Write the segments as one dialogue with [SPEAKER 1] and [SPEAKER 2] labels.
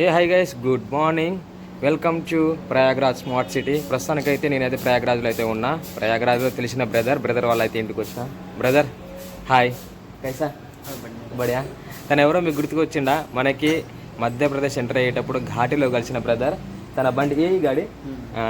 [SPEAKER 1] Hey hi guys good morning welcome to Prayagraj smart city ప్రస్తుతానికైతే నేనైతే ప్రయాగ్రాజ్లో అయితే ఉన్నా. ప్రయాగ్రాజ్లో తెలిసిన బ్రదర్ బ్రదర్ వాళ్ళు అయితే ఇంటికి వచ్చిన బ్రదర్ హాయ్ కైసా బడియా తను ఎవరో మీకు గుర్తుకొచ్చిండా? మనకి మధ్యప్రదేశ్ ఎంటర్ అయ్యేటప్పుడు ఘాటిలో కలిసిన బ్రదర్ తన బండి ఏ గాడి? ఆ,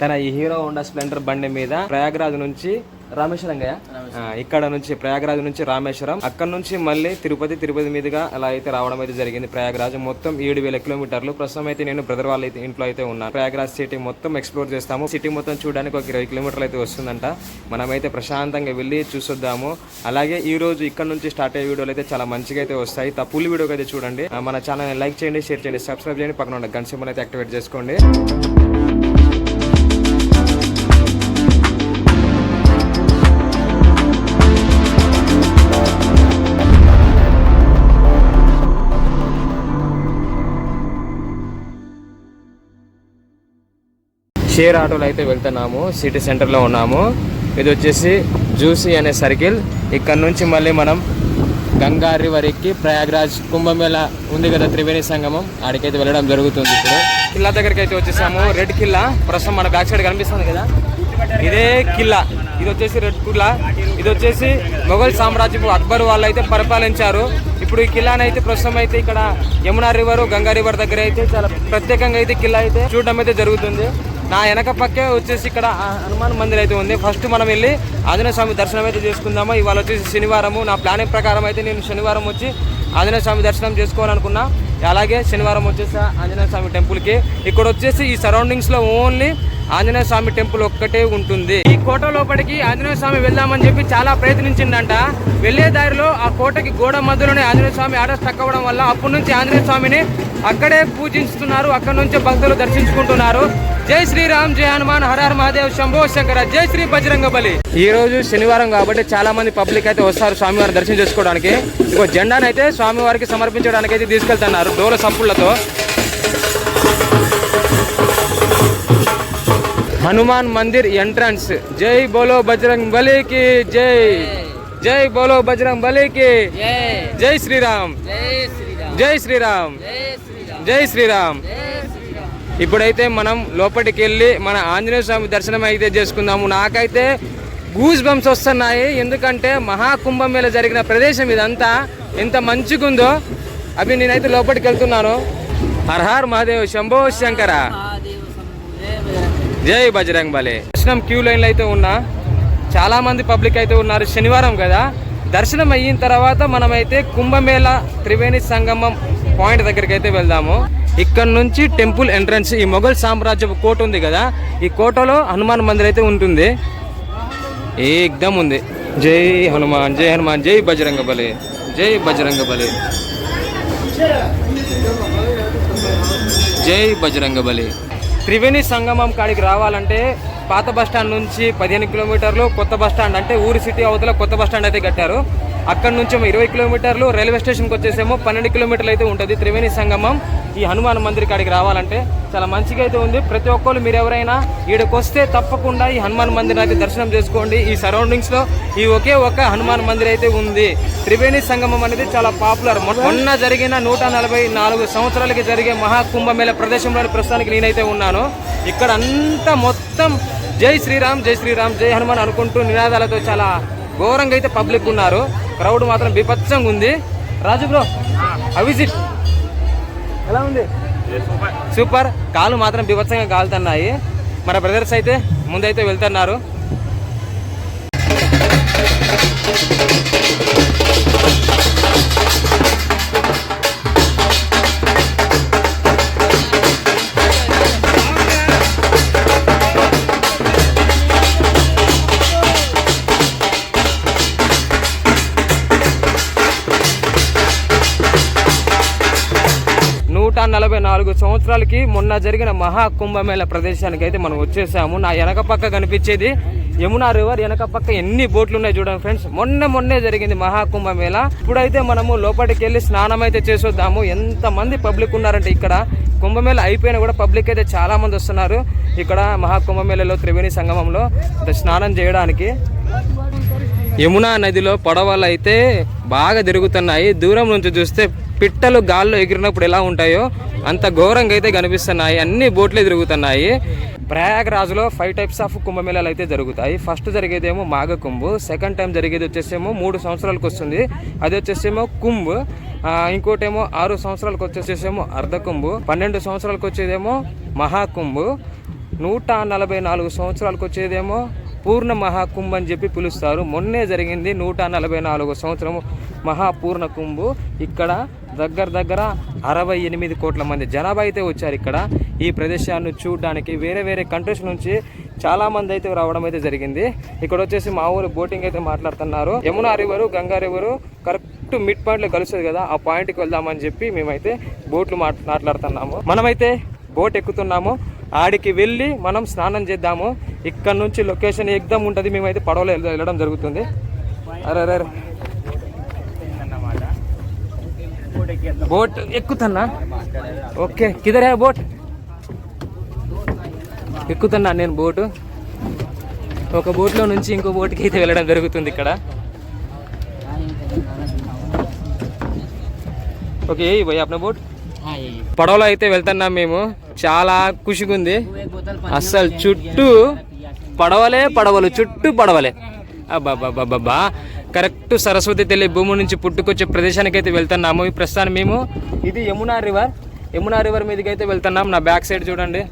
[SPEAKER 1] తన ఈ హీరో హోండా స్ప్లెండర్ బండి మీద ప్రయాగ్రాజ్ నుంచి రామేశ్వరం గయా ఆ, ఇక్కడ నుంచి ప్రయాగరాజ్ నుంచి రామేశ్వరం అక్కడ నుంచి మళ్ళీ తిరుపతి తిరుపతి మీదుగా అలా అయితే రావడం అయితే జరిగింది. ప్రయాగరాజ్ మొత్తం ఏడు వేల కిలోమీటర్లు. ప్రస్తుతం అయితే నేను బ్రదర్ వాళ్ళ అయితే ఇంట్లో అయితే ఉన్నాను. ప్రయాగరాజ్ సిటీ మొత్తం ఎక్స్ప్లోర్ చేస్తాము. సిటీ మొత్తం చూడడానికి ఒక ఇరవై కిలోమీటర్లు అయితే వస్తుందంట. మనమైతే ప్రశాంతంగా వెళ్ళి చూసొద్దాము. అలాగే ఈ రోజు ఇక్కడ నుంచి స్టార్ట్ అయ్యే వీడియోలు అయితే చాలా మంచిగా అయితే వస్తాయి. తప్పులు వీడియోకి అయితే చూడండి. మన ఛానల్ని లైక్ చేయండి షేర్ చేయండి సబ్స్క్రైబ్ చేయండి. పక్కన ఉన్న గన్ సింబల్ అయితే యాక్టివేట్ చేసుకోండి. షేర్ ఆటోలో అయితే వెళ్తున్నాము సిటీ సెంటర్లో ఉన్నాము. ఇది వచ్చేసి జూసీ అనే సర్కిల్. ఇక్కడ నుంచి మళ్ళీ మనం గంగా రివర్ ఎక్కి ప్రయాగ్రాజ్ కుంభమేళ ఉంది కదా త్రివేణి సంగమం ఆడికైతే వెళ్ళడం జరుగుతుంది ఇప్పుడు. కిల్లా దగ్గరికి అయితే వచ్చేసాము. రెడ్ కిల్లా ప్రస్తుతం మన బ్యాక్ సైడ్ కనిపిస్తుంది కదా? ఇదే కిల్లా. ఇది వచ్చేసి రెడ్ కిల్లా ఇది వచ్చేసి మొఘల్ సామ్రాజ్యపు అక్బర్ వాళ్ళు అయితే పరిపాలించారు. ఇప్పుడు ఈ కిల్లాని అయితే ప్రస్తుతం అయితే ఇక్కడ యమునా రివర్ గంగా రివర్ దగ్గర అయితే చాలా ప్రత్యేకంగా అయితే కిల్లా అయితే చూడడం అయితే జరుగుతుంది. నా వెనక పక్కే వచ్చేసి ఇక్కడ హనుమాన్ మందిర్ అయితే ఉంది. ఫస్ట్ మనం వెళ్ళి ఆంజనేయ స్వామి దర్శనం అయితే చేసుకుందాము. ఇవాళ వచ్చేసి శనివారము. నా ప్లానింగ్ ప్రకారం అయితే నేను శనివారం వచ్చి ఆంజనేయ స్వామి దర్శనం చేసుకోవాలనుకున్నా. అలాగే శనివారం వచ్చేసి ఆంజనేయ స్వామి టెంపుల్కి ఇక్కడ వచ్చేసి ఈ సరౌండింగ్స్లో ఓన్లీ ఆంజనేయ స్వామి టెంపుల్ ఒక్కటే ఉంటుంది. ఈ కోట లోపలికి ఆంజనేయ స్వామి వెళ్దామని చెప్పి చాలా ప్రయత్నించిందంట. వెళ్ళే దారిలో ఆ కోటకి గోడ మధ్యలోనే ఆంజనేయ స్వామి ఆడ స్టక్ అవ్వడం వల్ల అప్పటి నుంచి ఆంజనేయ స్వామిని అక్కడే పూజిస్తున్నారు. అక్కడ నుంచే భక్తులు దర్శించుకుంటున్నారు. జై శ్రీరామ్ జై హనుమాన్ హర హర మహాదేవ్ శంభో శంకర జై శ్రీ బజరంగ బలి. ఈ రోజు శనివారం కాబట్టి చాలా మంది పబ్లిక్ అయితే వస్తారు స్వామివారి దర్శనం చేసుకోవడానికి. ఇంకో జెండాను అయితే స్వామివారికి సమర్పించడానికి అయితే తీసుకెళ్తున్నారు డోల సంపుళ్ళతో హనుమాన్ మందిర్ ఎంట్రన్స్. జై బోలో బజరంగ్ బలికి జై. జై బోలో బజరంగ్ బలికి జై శ్రీరామ్. జై శ్రీరామ్. జై శ్రీరామ్. ఇప్పుడైతే మనం లోపలికి వెళ్ళి మన ఆంజనేయ స్వామి దర్శనం అయితే చేసుకుందాము. నాకైతే గూస్ బంప్స్ వస్తున్నాయి. ఎందుకంటే మహాకుంభమేళ జరిగిన ప్రదేశం ఇదంతా ఎంత మంచిగుందో. అవి నేనైతే లోపలికి వెళ్తున్నాను. హర్ హర్ మహాదేవ్ శంభో శంకర. జై బజరంగ్ బలే. దర్శనం క్యూ లైన్లో అయితే ఉన్నా. చాలా మంది పబ్లిక్ అయితే ఉన్నారు. శనివారం కదా. దర్శనం అయిన తర్వాత మనమైతే కుంభమేళ త్రివేణి సంగమం పాయింట్ దగ్గరికి అయితే వెళ్దాము. ఇక్కడ నుంచి టెంపుల్ ఎంట్రన్స్ ఈ మొఘల్ సామ్రాజ్యపు కోట ఉంది కదా ఈ కోటలో హనుమాన్ మందిర్ అయితే ఉంటుంది. ఏకదం ఉంది? జై హనుమాన్ జై హనుమాన్ జై బజరంగ బలి జై బజరంగ బలి. జై బజరంగ బలి. త్రివేణి సంగమం కాడికి రావాలంటే పాత బస్ స్టాండ్ నుంచి పదిహేను కిలోమీటర్లు కొత్త బస్టాండ్ అంటే ఊరి సిటీ అవతల కొత్త బస్ స్టాండ్ అయితే కట్టారు. అక్కడ నుంచి ఇరవై కిలోమీటర్లు రైల్వే స్టేషన్కి వచ్చేసేమో పన్నెండు కిలోమీటర్లు అయితే ఉంటుంది త్రివేణి సంగమం. ఈ హనుమాన్ మందిర్ కాడికి రావాలంటే చాలా మంచిగా అయితే ఉంది. ప్రతి ఒక్కరు మీరు ఎవరైనా ఈడకి వస్తే తప్పకుండా ఈ హనుమాన్ మందిర్ అయితే దర్శనం చేసుకోండి. ఈ సరౌండింగ్స్లో ఈ ఒకే ఒక హనుమాన్ మందిర్ అయితే ఉంది. త్రివేణి సంగమం అనేది చాలా పాపులర్ మొన్న జరిగిన నూట నలభై నాలుగు సంవత్సరాలకి జరిగే మహాకుంభమేళ ప్రదేశంలోని ప్రస్తుతానికి నేనైతే ఉన్నాను. ఇక్కడ అంతా మొత్తం జై శ్రీరామ్ జై శ్రీరామ్ జై హనుమాన్ అనుకుంటూ నినాదాలతో చాలా ఘోరంగా అయితే పబ్లిక్ ఉన్నారు. క్రౌడ్ మాత్రం బీభత్సంగా ఉంది. రాజు బ్రో అవిజిట్ ఎలా ఉంది? సూపర్ కాలు మాత్రం బీభత్సంగా కాలుతున్నాయి. మన బ్రదర్స్ అయితే ముందైతే వెళ్తున్నారు. నలభై నాలుగు సంవత్సరాలకి మొన్న జరిగిన మహా కుంభమేళ ప్రదేశానికి అయితే మనం వచ్చేసాము. నా వెనక పక్క కనిపించేది యమునా రివర్. వెనక పక్క ఎన్ని బోట్లు ఉన్నాయి చూడండి ఫ్రెండ్స్. మొన్న మొన్నే జరిగింది మహా కుంభమేళ ఇప్పుడైతే మనము లోపలికి వెళ్ళి స్నానం అయితే చేసొద్దాము. ఎంతమంది పబ్లిక్ ఉన్నారంటే ఇక్కడ కుంభమేళ అయిపోయినా కూడా పబ్లిక్ అయితే చాలా మంది వస్తున్నారు. ఇక్కడ మహా కుంభమేళలో త్రివేణి సంగమంలో స్నానం చేయడానికి. యమునా నదిలో పడవలు అయితే బాగా తిరుగుతున్నాయి. దూరం నుంచి చూస్తే పిట్టలు గాల్లో ఎగిరినప్పుడు ఎలా ఉంటాయో అంత ఘోరంగా అయితే కనిపిస్తున్నాయి. అన్ని బోట్లే తిరుగుతున్నాయి. ప్రయాగ్రాజ్లో ఫైవ్ టైప్స్ ఆఫ్ కుంభమేళాలు అయితే జరుగుతాయి. ఫస్ట్ జరిగేదేమో మాఘ కుంభ్ సెకండ్ టైం జరిగేది వచ్చేసేమో మూడు సంవత్సరాలకు వస్తుంది. అది వచ్చేసేమో కుంభ్. ఇంకోటేమో ఆరు సంవత్సరాలకు వచ్చేసేమో అర్ధ కుంభ్ పన్నెండు సంవత్సరాలకు వచ్చేదేమో మహాకుంభ్. నూట నలభై నాలుగు సంవత్సరాలకు వచ్చేదేమో పూర్ణ మహాకుంభ్ అని చెప్పి పిలుస్తారు. మొన్నే జరిగింది నూట నలభై నాలుగు సంవత్సరము మహాపూర్ణ కుంభు ఇక్కడ దగ్గర దగ్గర అరవై ఎనిమిది కోట్ల మంది జనాభా అయితే వచ్చారు ఇక్కడ. ఈ ప్రదేశాన్ని చూడడానికి వేరే వేరే కంట్రీస్ నుంచి చాలామంది అయితే రావడం అయితే జరిగింది. ఇక్కడ వచ్చేసి మా ఊరు బోటింగ్ అయితే మాట్లాడుతున్నారు. Yamuna river Ganga river correct mid పాయింట్లో కలుస్తుంది కదా ఆ పాయింట్కి వెళ్దామని చెప్పి మేమైతే బోట్లు మాట్లాడుతున్నాము. మనమైతే బోట్ ఎక్కుతున్నాము. ఆడికి వెళ్ళి మనం స్నానం చేద్దాము. ఇక్కడ నుంచి లొకేషన్ ఎగ్దాం ఉంటుంది మేమైతే పడవలో వెళ్ళడం జరుగుతుంది. అరే అరే బోట్ ఎక్కుతున్నా? ఓకే కిదరే బోట్? ఎక్కుతున్నా నేను బోటు. ఒక బోట్లో నుంచి ఇంకో బోట్కి అయితే వెళ్ళడం జరుగుతుంది ఇక్కడ. Okay
[SPEAKER 2] a boat.
[SPEAKER 1] పడవలో అయితే వెళ్తున్నాం మేము. చాలా ఖుషిగా ఉంది అస్సలు చుట్టూ పడవలే పడవలు చుట్టూ పడవలే. అబ్బాబ్బాబ్బాబ్బా కరెక్ట్ సరస్వతి తల్లి భూమి నుంచి పుట్టుకొచ్చే ప్రదేశానికి అయితే వెళ్తున్నాము. ఈ ప్రస్తుతాన్ని మేము ఇది యమునా రివర్. యమునా రివర్ మీదకి అయితే వెళ్తున్నాం. నా బ్యాక్ సైడ్ చూడండి.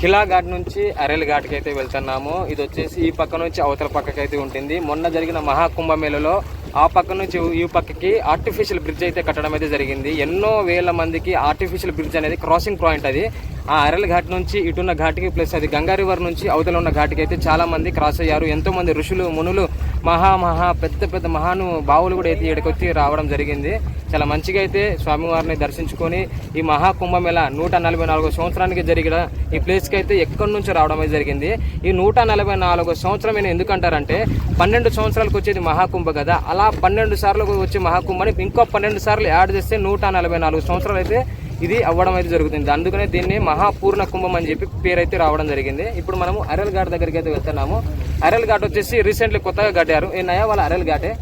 [SPEAKER 1] ఖిలా ఘాట్ నుంచి అరెల్ ఘాట్కి అయితే వెళ్తున్నాము. ఇది వచ్చేసి ఈ పక్క నుంచి అవతల పక్కకి అయితే ఉంటుంది. మొన్న జరిగిన మహాకుంభమేళలో ఆ పక్క నుంచి ఈ పక్కకి ఆర్టిఫిషియల్ బ్రిడ్జ్ అయితే కట్టడం అయితే జరిగింది. ఎన్నో వేల మందికి ఆర్టిఫిషియల్ బ్రిడ్జ్ అనేది క్రాసింగ్ పాయింట్ అది. ఆ అరల్ ఘాట్ నుంచి ఇటున్న ఘాట్కి ప్లస్ అది గంగా రివర్ నుంచి అవతల ఉన్న ఘాట్కి అయితే చాలా మంది క్రాస్ అయ్యారు. ఎంతోమంది ఋషులు మునులు మహా మహా పెద్ద పెద్ద మహాను బావులు కూడా అయితే ఇక్కడికి వచ్చి రావడం జరిగింది. చాలా మంచిగా అయితే స్వామివారిని దర్శించుకొని ఈ మహాకుంభమేళ నూట నలభై నాలుగో సంవత్సరానికి జరిగిన ఈ ప్లేస్కి అయితే ఎక్కడి నుంచి రావడం అయితే జరిగింది. ఈ నూట నలభై నాలుగో సంవత్సరం నేను ఎందుకంటారంటే పన్నెండు సంవత్సరాలకు వచ్చేది మహాకుంభ కదా అలా పన్నెండు సార్లు వచ్చే మహాకుంభని ఇంకో పన్నెండు సార్లు యాడ్ చేస్తే నూట నలభై నాలుగు సంవత్సరాలు అయితే ఇది అవ్వడం అయితే జరుగుతుంది. అందుకనే దీన్ని మహాపూర్ణ కుంభం అని చెప్పి పేరు అయితే రావడం జరిగింది. ఇప్పుడు మనము అరల్ ఘాట్ దగ్గరికి అయితే వెళ్తున్నాము. అరల్ ఘాట్ వచ్చేసి రీసెంట్లీ కొత్తగా కట్టారు. ఈ నయా వాళ్ళ అరెల్ ఘాటే.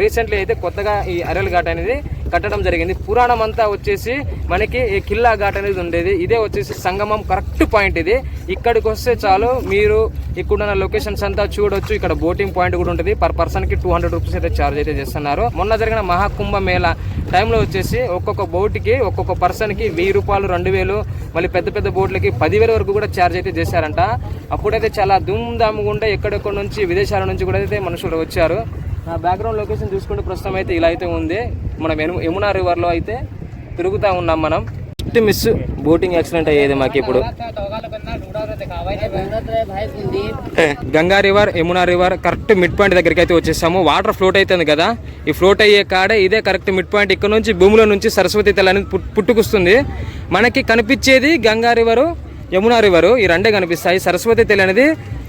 [SPEAKER 1] రీసెంట్లీ అయితే కొత్తగా ఈ అరల్ ఘాట్ అనేది కట్టడం జరిగింది. పురాణం అంతా వచ్చేసి మనకి ఈ కిల్లా ఘాట్ అనేది ఉండేది. ఇదే వచ్చేసి సంగమం. కరెక్ట్ పాయింట్ ఇది. ఇక్కడికి వస్తే చాలు మీరు ఇక్కడున్న లొకేషన్స్ అంతా చూడొచ్చు. ఇక్కడ బోటింగ్ పాయింట్ కూడా ఉంటుంది. పర్ పర్సన్కి టూ హండ్రెడ్ రూపీస్ అయితే ఛార్జ్ అయితే చేస్తున్నారు. మొన్న జరిగిన మహాకుంభ మేళ టైంలో వచ్చేసి ఒక్కొక్క బోట్కి ఒక్కొక్క పర్సన్కి వెయ్యి రూపాయలు రెండు వేలు మళ్ళీ పెద్ద పెద్ద బోట్లకి పదివేల వరకు కూడా ఛార్జ్ అయితే చేశారంట. అప్పుడైతే చాలా ధూమ్ ధామ్గా ఉంటే ఎక్కడెక్కడ నుంచి విదేశాల నుంచి కూడా అయితే మనుషులు వచ్చారు. నా బ్యాక్గ్రౌండ్ లొకేషన్ చూసుకుంటే ప్రస్తుతం అయితే ఇలా అయితే ఉంది. మనం యమునా రివర్లో అయితే తిరుగుతూ ఉన్నాం మనం. ఫస్ట్ మిస్ బోటింగ్ యాక్సిడెంట్ అయ్యేది మాకు ఇప్పుడు. Ganga river Yamuna river correct mid point దగ్గరికి అయితే వచ్చేసాము. వాటర్ ఫ్లోట్ అవుతుంది కదా. ఈ ఫ్లోట్ అయ్యే కాడే ఇదే కరెక్ట్ మిడ్ పాయింట్ ఇక్కడ నుంచి భూమిలో నుంచి సరస్వతి తల అనేది పుట్టుకొస్తుంది. మనకి కనిపించేది గంగా రివరు యమునా రివరు ఈ రెండే కనిపిస్తాయి. సరస్వతి తల్లి అనేది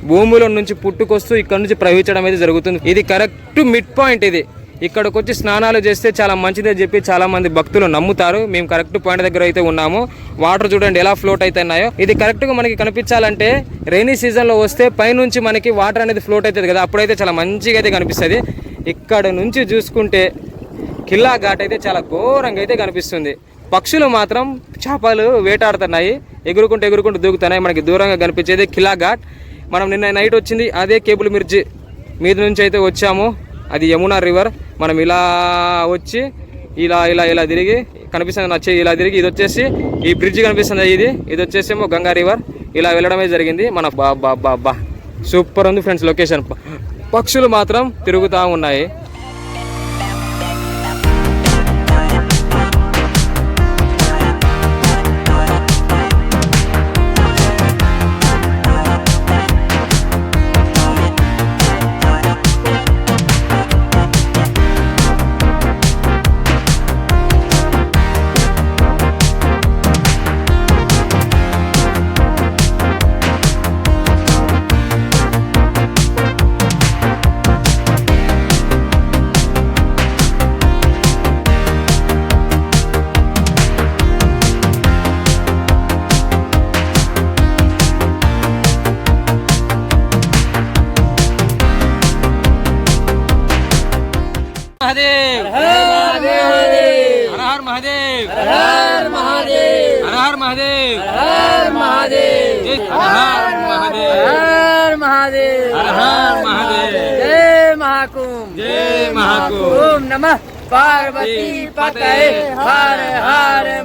[SPEAKER 1] భూమిలో నుంచి పుట్టుకొస్తూ ఇక్కడ నుంచి ప్రవహించడం అయితే జరుగుతుంది. ఇది కరెక్ట్ మిడ్ పాయింట్ ఇది. ఇక్కడికి వచ్చి స్నానాలు చేస్తే చాలా మంచిదని చెప్పి చాలా మంది భక్తులు నమ్ముతారు. మేము కరెక్ట్ పాయింట్ దగ్గర అయితే ఉన్నాము. వాటర్ చూడండి ఎలా ఫ్లోట్ అవుతున్నాయో ఇది కరెక్ట్గా మనకి కనిపించాలంటే రైనీ సీజన్లో వస్తే పైనుంచి మనకి వాటర్ అనేది ఫ్లోట్ అవుతుంది కదా. అప్పుడైతే చాలా మంచిగా అయితే కనిపిస్తుంది. ఇక్కడ నుంచి చూసుకుంటే కిల్లా ఘాట్ అయితే చాలా ఘోరంగా అయితే కనిపిస్తుంది. పక్షులు మాత్రం చేపలు వేటాడుతున్నాయి. ఎగురుకుంటూ ఎగురుకుంటూ దూకుతున్నాయి. మనకి దూరంగా కనిపించేది కిల్లా ఘాట్. మనం నిన్న నైట్ వచ్చింది అదే కేబుల్ మిర్చి మీద నుంచి అయితే వచ్చాము. అది యమునా రివర్ మనం ఇలా వచ్చి ఇలా ఇలా ఇలా తిరిగి కనిపిస్తుంది నచ్చి ఇలా తిరిగి ఇది వచ్చేసి ఈ బ్రిడ్జ్ కనిపిస్తుంది ఇది. ఇది వచ్చేసేమో గంగా రివర్ ఇలా వెళ్ళడమే జరిగింది. మన బా బా బా బా. సూపర్ ఉంది ఫ్రెండ్స్ లొకేషన్ పక్షులు మాత్రం తిరుగుతూ ఉన్నాయి. મહાદેવ! હર હર
[SPEAKER 2] મહાદેવ! હર
[SPEAKER 1] મહાદેવ! હર હર મહાદેવ!
[SPEAKER 2] હર મહાદેવ!
[SPEAKER 1] હર મહાદેવ! હર
[SPEAKER 2] મહાદેવ! હર
[SPEAKER 1] હર મહાદેવ!
[SPEAKER 2] જય મહાકુંભ! જય મહાકુંભ! નમઃ! પાર્વતી પતય! હર હર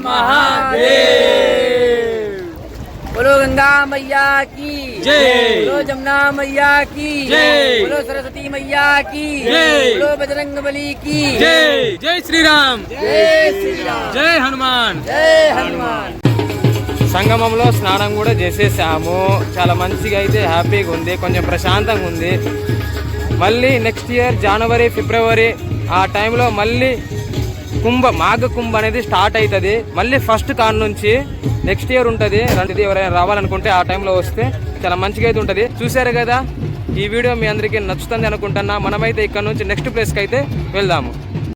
[SPEAKER 2] मैया की
[SPEAKER 1] जय।
[SPEAKER 2] बोलो जमुना मैया की
[SPEAKER 1] जय।
[SPEAKER 2] बोलो सरस्वती मैया की
[SPEAKER 1] जय।
[SPEAKER 2] बोलो बजरंग बली की
[SPEAKER 1] जय जय श्री राम
[SPEAKER 2] जय श्री राम
[SPEAKER 1] జై హనుమాన్
[SPEAKER 2] जय हनुमान
[SPEAKER 1] సంగమంలో స్నానం కూడా చేసేసాము చాలా మంచిగా అయితే హ్యాపీగా ఉంది కొంచెం ప్రశాంతంగా ఉంది మళ్ళీ నెక్స్ట్ ఇయర్ జనవరి ఫిబ్రవరి ఆ టైంలో మళ్ళీ కుంభ మాఘ కుంభ అనేది స్టార్ట్ అవుతుంది మళ్ళీ ఫస్ట్ కాన్ నుంచి నెక్స్ట్ ఇయర్ ఉంటుంది. రెండుది ఎవరైనా రావాలనుకుంటే ఆ టైంలో వస్తే చాలా మంచిగా అయితే ఉంటుంది. చూసారు కదా? ఈ వీడియో మీ అందరికీ నచ్చుతుంది అనుకుంటున్నా. మనమైతే ఇక్కడ నుంచి నెక్స్ట్ ప్లేస్కి అయితే వెళ్దాము.